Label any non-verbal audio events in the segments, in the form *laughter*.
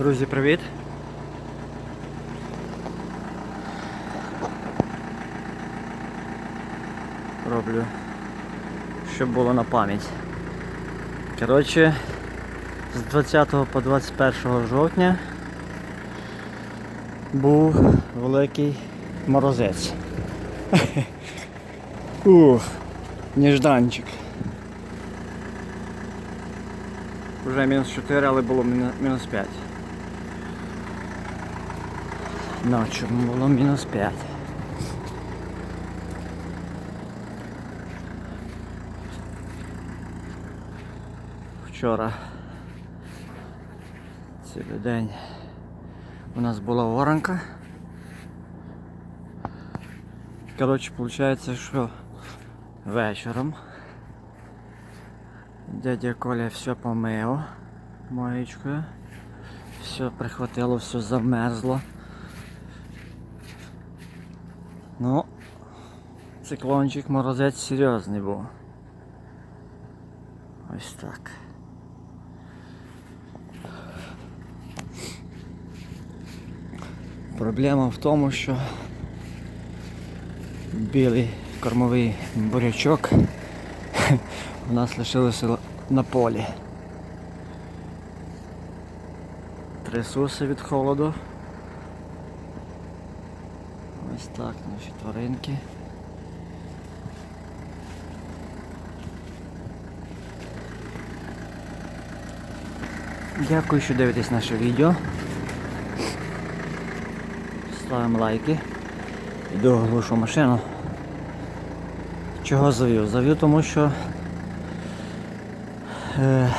Друзі, привіт! Роблю, щоб було на пам'ять. Коротше, з 20 по 21 жовтня був великий морозець. *laughs* Ух, нежданчик. Вже мінус 4, але було мінус 5. Ночі було мінус 5. Вчора цілий день у нас була воронка. Коротше, виходить, що вечором дядя Коля все помив моєчкою. Все прихватило, все замерзло. Ну, циклончик морозець серйозний був. Ось так. Проблема в тому, що білий кормовий бурячок *laughs* у нас лишилося на полі. Трясуся від холоду. Ось так наші тваринки. Дякую, що дивитесь наше відео. Ставимо лайки. Іду глушу машину. Чого завів? Завів, тому що е,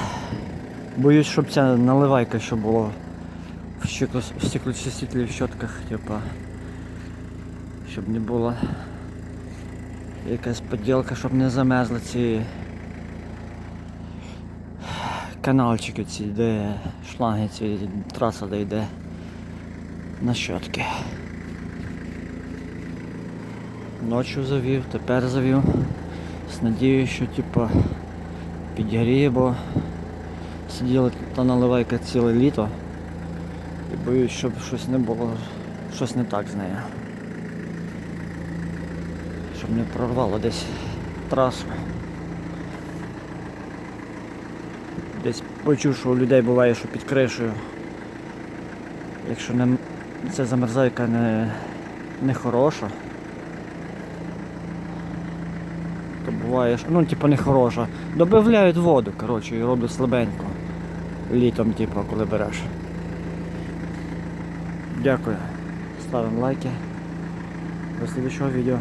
боюсь, щоб ця наливайка, що було в стекло, в стеклочистителі в щотках, типа, щоб не було якась поділка, щоб не замерзли ці каналчики ці, де шланги ці, траса де йде на щотки. Ночі завів, тепер завів. З надією, що типа підгріє, бо сиділа та наливайка ціле літо. І боюсь, щоб щось не було, щось не так з нею. Щоб не прорвало десь трасу. Десь почув, що у людей буває, що під кришею. Якщо не, ця замерзайка не, не хороша, то буває, що, ну типу не хороша. Добавляють воду, коротше, і роблять слабенько. Літом, типу, коли береш. Дякую. Ставимо лайки. До слідчого відео.